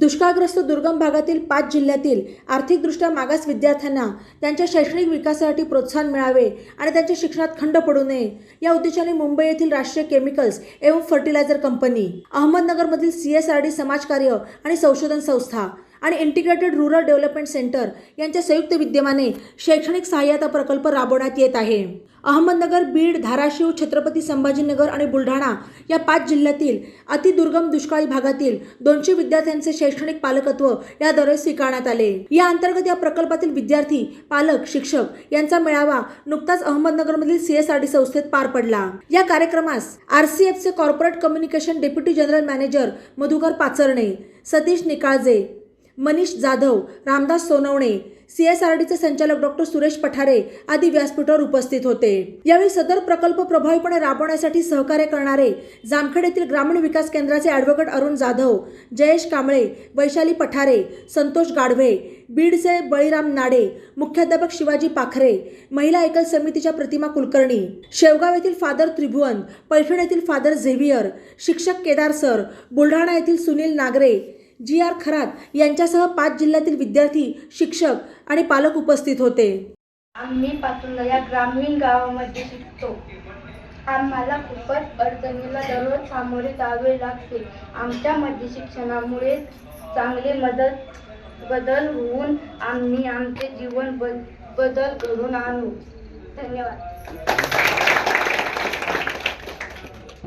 दुष्काळग्रस्त दुर्गम भागातील पाच जिल्ह्यातील आर्थिकदृष्ट्या मागास विद्यार्थ्यांना त्यांच्या शैक्षणिक विकासासाठी प्रोत्साहन मिळावे आणि त्यांच्या शिक्षणात खंड पडू नये. या उद्देशाने मुंबई येथील राष्ट्रीय केमिकल्स एवं फर्टिलायझर कंपनी अहमदनगरमधील सी एस आर डी समाजकार्य आणि संशोधन संस्था आणि इंटिग्रेटेड रुरल डेव्हलपमेंट सेंटर यांच्या संयुक्त विद्यमाने शैक्षणिक सहाय्यता प्रकल्प राबवण्यात येत आहे. अहमदनगर बीड धाराशिव छत्रपती संभाजीनगर आणि बुलढाणा या पाच जिल्ह्यातील अतिदुर्गम दुष्काळी भागातील दोनशे विद्यार्थ्यांचे शैक्षणिक पालकत्व याद्वारे स्वीकारण्यात आले. या अंतर्गत या प्रकल्पातील विद्यार्थी पालक शिक्षक यांचा मेळावा नुकताच अहमदनगरमधील सीएसआरडी संस्थेत पार पडला. या कार्यक्रमास आरसीएफचे corporate communication deputy general manager Madhukar Pacharne Satish Nikalje Manish Jadhav Ramdas Sonawane सीएसआरडीचे संचालक डॉक्टर सुरेश पठारे आदी व्यासपीठावर उपस्थित होते. यावेळी सदर प्रकल्प प्रभावीपणे राबवण्यासाठी सहकार्य करणारे जामखेड येथील ग्रामीण विकास केंद्राचे ॲडव्होकेट अरुण जाधव जयेश कांबळे वैशाली पठारे संतोष गाढवे बीडचे बळीराम नाडे मुख्याध्यापक शिवाजी पाखरे महिला एकल समितीच्या प्रतिमा कुलकर्णी शेवगाव येथील फादर त्रिभुवन पैठण येथील फादर झेवियर शिक्षक केदार सर बुलढाणा येथील सुनील नागरे जी आर खरात यांच्यासह पाच जिल्ह्यातील विद्यार्थी शिक्षक आणि पालक उपस्थित होते. आम्ही पातुंदा या ग्रामीण गावामध्ये शिकतो. आम्हाला खूपच अडचणीला दररोज सामोरे जावे लागते. आमच्यामध्ये शिक्षणामुळे चांगले मदत बदल होऊन आम्ही आमचे जीवन बद बदल घडून आणू. धन्यवाद.